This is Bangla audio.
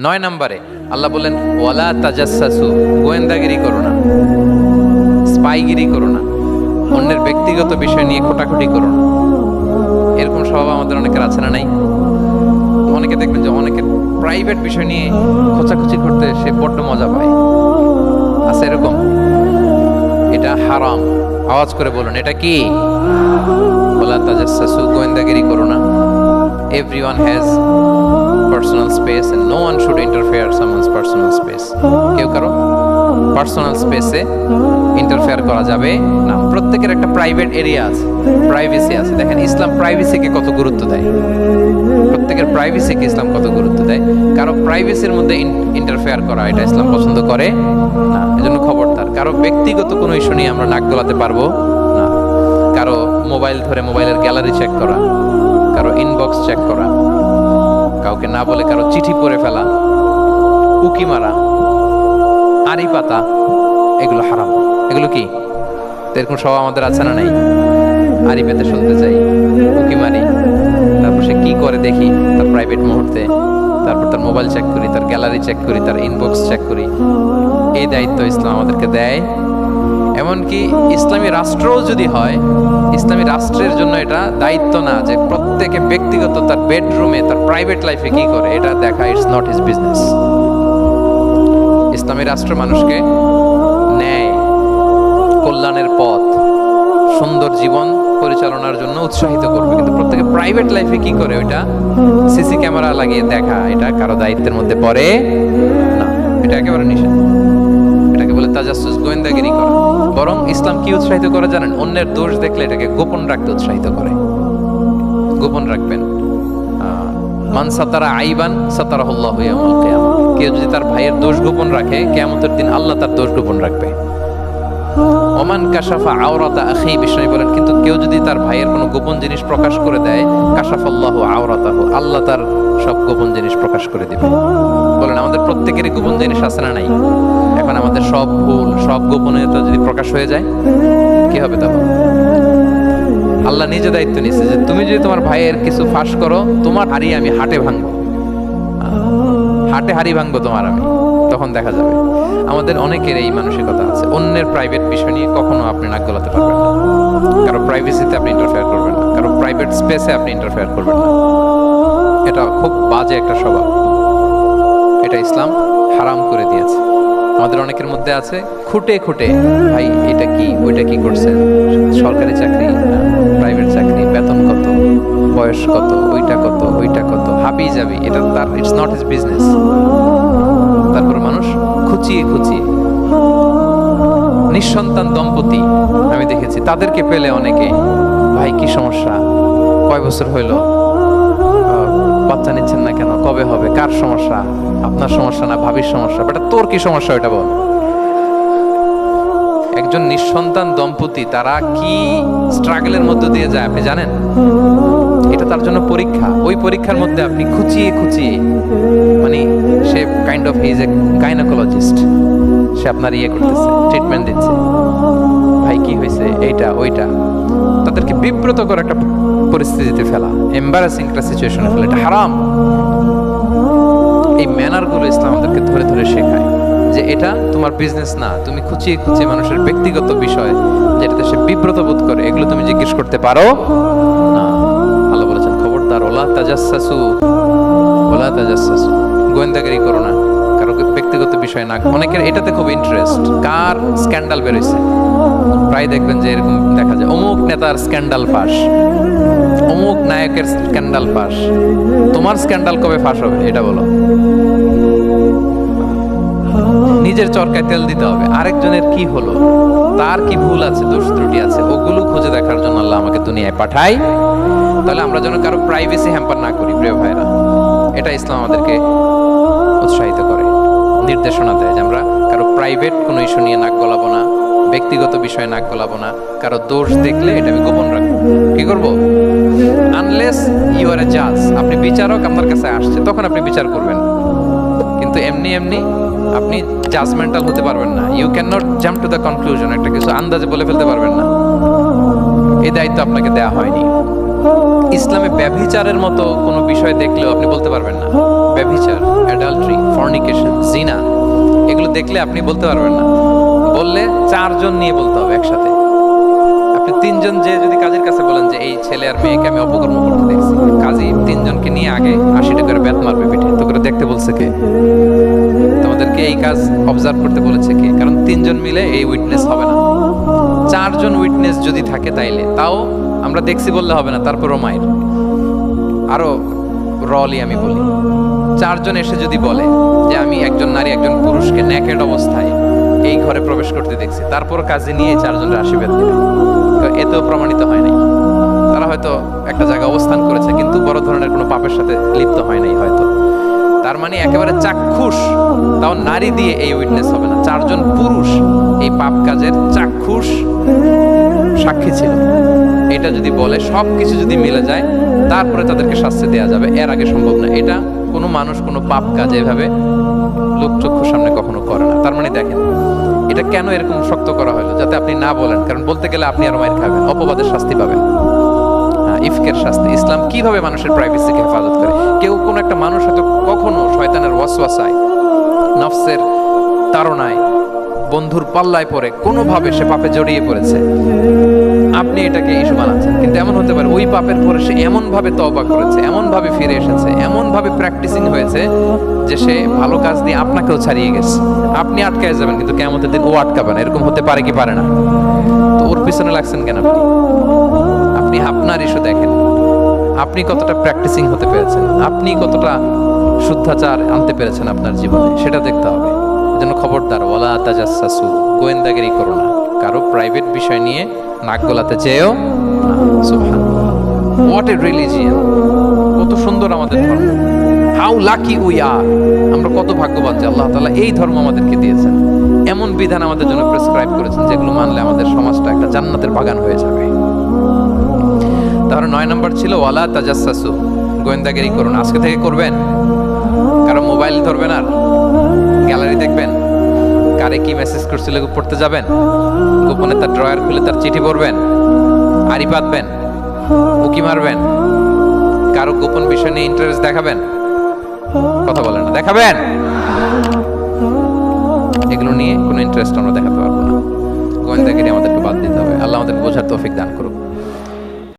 নয় নম্বরে আল্লাহ বললেন, ওয়ালা তাজাসসাসু, গোয়েন্দাগিরি করো না। স্পাইগিরি করো না। অন্যের ব্যক্তিগত বিষয় নিয়ে খোটাখুটি করো না। এরকম স্বভাব আমাদের অনেকের আছে না নাই? অনেকে দেখবেন যে অনেকে প্রাইভেট বিষয় নিয়ে খোঁচাখুচি করতে সে বড্ড মজা পায়। আছে এরকম? এটা হারাম। আওয়াজ করে বলুন, এটা কি? বলা তাজাসসাসু, গোয়েন্দাগিরি করো না। Everyone has space and no one should interfere someone's personal space কেউ কারও পার্সোনাল স্পেসে ইন্টারফেয়ার করা যাবে না। প্রত্যেকের একটা প্রাইভেট এরিয়া আছে। প্রাইভেসি আছে। দেখেন, ইসলাম প্রাইভেসিকে কত গুরুত্ব দেয়? প্রত্যেকের প্রাইভেসিকে ইসলাম কত গুরুত্ব দেয়? কারও প্রাইভেসির মধ্যে ইন্টারফেয়ার করা, এটা ইসলাম পছন্দ করে না। এজন্য খবরদার। কারও ব্যক্তিগত কোনো ইস্যু নিয়ে আমরা নাক গলাতে পারব না। কারও মোবাইল ধরে মোবাইলের গ্যালারি চেক করা। কারও ইনবক্স চেক করা। কাউকে না বলে কারও চিঠি পড়ে ফেলা, উকি মারা, আড়ি পাতা, এগুলো হারাম। এগুলো কি? এরকম সব আমাদের আছে না নাই? আড়ি পেতে শুনতে চাই, উকি মারি, তারপর সে কি করে দেখি? তার প্রাইভেট মুহূর্তে, তারপর তার মোবাইল চেক করি, তার গ্যালারি চেক করি, তার ইনবক্স চেক করি। এই দায়িত্ব ইসলাম আমাদেরকে দেয়। এমনকি ইসলামী রাষ্ট্রও যদি হয়, ইসলামী রাষ্ট্রের জন্য এটা দায়িত্ব না যে প্রত্যেকে ব্যক্তিগত তার বেডরুমে তার প্রাইভেট লাইফে কি করে, এটা দেখা ইটস নট হিজ বিজনেস ইসলামী রাষ্ট্র মানুষকে ন্যায়, কল্যাণের পথ, সুন্দর জীবন পরিচালনার জন্য উৎসাহিত করবে। কিন্তু প্রত্যেকে প্রাইভেট লাইফে কি করে ওইটা? সিসি ক্যামেরা লাগিয়ে দেখা, এটা কারও দায়িত্বের মধ্যে পড়ে না। এটা একেবারে নিষেধ। বলে তাজাসুস গোয়েন্দাগিরি করা। বরং ইসলাম কি উৎসাহিত করে জানেন? অন্যের দোষ দেখলে এটাকে গোপন রাখতে উৎসাহিত করে। গোপন রাখবেন। মান সাতারা আইবান সাতারাহুল্লাহ কেউ যদি তার ভাইয়ের দোষ গোপন রাখে কেমন দিন আল্লাহ তার দোষ গোপন রাখবে। ওমান কাশাফা আওরাতা আখি বিষ্ণু বলেন। কিন্তু কেউ যদি তার ভাইয়ের কোনো গোপন জিনিস প্রকাশ করে দেয়, কাশাফাল্লাহু আওরাতাহু আল্লাহ তার সব গোপন জিনিস প্রকাশ করে দেবে। বলেন, আমাদের প্রত্যেকেরই গোপন জিনিস আছে না নাই? এখন আমাদের সব ভুল, সব গোপনীয়তা যদি প্রকাশ হয়ে যায়, কি হবে তখন? আল্লাহ নিজে দায়িত্ব নিয়েছে যে, তুমি যদি তোমার ভাইয়ের কিছু ফাঁস করো, তোমার হাড়ি আমি হাটে ভাঙবো। হাটে হাড়ি ভাঙবো তোমার আমি। তখন দেখা যাবে। আমাদের অনেকের এই মানসিকতা আছে। অন্যের প্রাইভেট বিষয় নিয়ে কখনো আপনি নাক গলাতে পারবেন না। কারও প্রাইভেসিতে আপনি ইন্টারফেয়ার করবেন না। কারও প্রাইভেট স্পেসে আপনি ইন্টারফেয়ার করবেন না। এটা খুব বাজে একটা স্বভাব। এটা ইসলাম হারাম করে দিয়েছে। আমাদের অনেকের মধ্যে আছে, খুঁটে খুঁটে, ভাই, এটা কি? ওইটা কি করছেন সরকারি চাকরি প্রাইভেট চাকরি, বেতন কত, বয়স কত, ওইটা কত ওইটা কত হাবি যাবি এটা তার ইটস নট হিজ বিজনেস তারপর মানুষ খুচিয়ে খুচিয়ে। নিঃসন্তান দম্পতি, আমি দেখেছি, তাদেরকে পেলে অনেকে ভাই, কি সমস্যা? কয় বছর হইল? বাচ্চা নিচ্ছেন না কেন? কবে হবে? কার সমস্যা? আপনার সমস্যা না ভাবির সমস্যা? বাট, তোর কি সমস্যা ওটা বল। একজন নিঃসন্তান দম্পতি, তারা কি স্ট্রাগলের মধ্য দিয়ে যায়, আপনি জানেন? তার জন্য পরীক্ষা। ওই পরীক্ষার মধ্যে আপনি খুচিয়ে খুচিয়ে মানে সে kind of his a gynaecologist সে আপনার ইয়ে করতেছে ট্রিটমেন্ট দিচ্ছে। ভাই, কি হয়েছে? এইটা, ওইটা। তাদেরকে বিব্রত করে একটা পরিস্থিতিতে ফেলা। এম্বারাসিং একটা সিচুয়েশনে ফেলা। এটা হারাম। এই ম্যানারগুলো ইসলাম আমাদেরকে ধরে ধরে শেখায় যে এটা তোমার বিজনেস না। তুমি খুঁচিয়ে খুঁচিয়ে মানুষের ব্যক্তিগত বিষয় যেটাতে সে বিব্রত বোধ করে, এগুলো তুমি জিজ্ঞেস করতে পারো। ওলা তাজাসু ওলা তাজাসু গোয়েন্দাগিরি করো না, কারও ব্যক্তিগত বিষয় না। অনেকের এটাতে খুব ইন্টারেস্ট কার স্ক্যান্ডাল বেরোইছে? প্রায় দেখবেন যে এরকম দেখা যায়। অমুক নেতার স্ক্যান্ডাল ফাঁস। অমুক নায়কের স্ক্যান্ডাল ফাঁস। তোমার স্ক্যান্ডাল কবে ফাঁস হবে? এটা বলো। নিজের চরকায় তেল দিতে হবে। আরেকজনের কি হলো? তার কি ভুল আছে, দোষ ত্রুটি আছে, ওগুলো খুঁজে দেখার জন্য আল্লাহ আমাকে দুনিয়ায় পাঠায়। তাহলে আমরা যেন কারও প্রাইভেসি হ্যাম্পার না করি, প্রিয় ভাইরা এটা ইসলাম আমাদেরকে উৎসাহিত করে, নির্দেশনা দেয় যে আমরা কারও প্রাইভেট কোনো ইস্যু নিয়ে নাক গলাবো না, ব্যক্তিগত বিষয়ে নাক গলাবো না, কারও দোষ দেখলে এটা আমি গোপন রাখব। কি করব? আনলেস ইউ আর এ জাজ আপনি বিচারক আপনার কাছে আসছে, তখন আপনি বিচার করবেন। কিন্তু এমনি এমনি আপনি জাজমেন্টাল হতে পারবেন না। You can not jump to the conclusion একটা কিছু আন্দাজে বলে ফেলতে পারবেন না। এই দায়িত্ব আপনাকে দেয়া হয়নি। ইসলামে ব্যভিচারের মতো কোনো বিষয় দেখলেও আপনি বলতে পারবেন না। ব্যভিচার অ্যাডাল্ট্রি ফর্নিকেশন জিনা এগুলো দেখলে আপনি বলতে পারবেন না। বললে চারজন নিয়ে বলতে হবে একসাথে। আপনি তিনজন যে যদি কাজের কাছে বলেন যে, এই ছেলে আর মেয়েকে আমি অপকর্ম করতে দেখছি। কাজী তিনজনকে নিয়ে আগে আশি টাকার ব্যাত মারবে পিঠে। তো করে দেখতে বলছে কে? তোমাদেরকে এই কাজ অবজার্ভ করতে বলেছে কে? কারণ তিনজন মিলে এই উইটনেস হবে না। চারজন উইটনেস যদি থাকে তাইলে, তাও আমরা দেখছি বললে হবে না তারপরও মায়ের। আরও রলি আমি বলি। চারজন এসে যদি বলে যে আমি একজন নারী, একজন পুরুষকে ন্যাকেড অবস্থায় এই ঘরে প্রবেশ করতে দেখছি তারপর কাজে নিয়ে চারজনের আশীর্বাদ দেবে তো এতেও প্রমাণিত হয় নাই। তারা হয়তো একটা জায়গায় অবস্থান করেছে, কিন্তু বড় ধরনের কোনো পাপের সাথে লিপ্ত হয় নাই হয়তো। তার মানে একেবারে চাক্ষুষ। তাও নারী দিয়ে এই উইটনেস হবে না। চারজন পুরুষ এই পাপ কাজের চাক্ষুষ সাক্ষী ছিল। এটা যদি বলে সব কিছু যদি মিলে যায় তারপরে তাদেরকে শাস্তি দেওয়া যাবে। এর আগে সম্ভব না। এটা কোনো মানুষ কোনো পাপ কাজ এভাবে লোকচক্ষুর সামনে কখনো করে না। তার মানে দেখেন এটা কেন এরকম শক্ত করা হলো? যাতে আপনি না বলেন। কারণ বলতে গেলে আপনি আর মায়ের খাবেন অপবাদের শাস্তি পাবেন হ্যাঁ, ইফকের শাস্তি। ইসলাম কীভাবে মানুষের প্রাইভেসিকে হেফাজত করে? কেউ কোনো ওয়াসওয়াসায় নফসের তাড়নায়, বন্ধুর পাল্লায় পড়ে কোনোভাবে সে পাপে জড়িয়ে পড়েছে। আপনি এটাকে ইস্যু বানাচ্ছেন। কিন্তু এমন হতে পারে ওই পাপের পরে সে এমন ভাবে তওবা করেছে এমন ভাবে ফিরে এসেছে এমন ভাবে প্র্যাকটিসিং হয়েছে যে সে ভালো কাজ দিয়ে আপনাকেও ছাড়িয়ে গেছে। আপনি আটকায় যাবেন, কিন্তু কেমতের দিন ও আটকাবে না। এরকম হতে পারে কি পারে না? তো ওর পিছনে লাগছেন কেন আপনি? আপনি আপনার ইস্যু দেখেন। আপনি কতটা প্র্যাকটিসিং হতে পেরেছেন? আপনি কতটা শুদ্ধাচার আনতে পেরেছেন আপনার জীবনে, সেটা দেখতে হবে। যেন খবরদার ওলা তাজাসসাসু, গোয়েন্দাগিরি করো না। কারও প্রাইভেট বিষয় নিয়ে নাক গলাতে চেয়েও হোয়াট এ রিলিজিয়ান কত সুন্দর আমাদের ধর্ম। হাউ লাকি উই আর আমরা কত ভাগ্যবান যে আল্লাহ তাআলা এই ধর্ম আমাদেরকে দিয়েছেন। এমন বিধান আমাদের জন্য প্রেসক্রাইব করেছেন যেগুলো মানলে আমাদের সমাজটা একটা জান্নাতের বাগান হয়ে যাবে। তাহলে নয় নম্বর ছিল ওয়ালা তাজাসসাসু, গোয়েন্দাগিরি করুন আজকে থেকে করবেন? কারও মোবাইল ধরবেন আর গ্যালারি দেখবেন, কারে কি মেসেজ করছিল পড়তে যাবেন গোপনে তার ড্রয়ার খুলে তার চিঠি পড়বেন, আড়ি পাতবেন, উকি মারবেন, কারও গোপন বিষয় নিয়ে ইন্টারেস্ট দেখাবেন, কথা বলেন না, দেখাবেন। এগুলো নিয়ে কোনো ইন্টারেস্ট আমরা দেখাতে পারব না। গোয়েন্দাগিরি আমাদেরকে বাদ দিতে হবে। আল্লাহ আমাদের বোঝার তৌফিক দান করুক।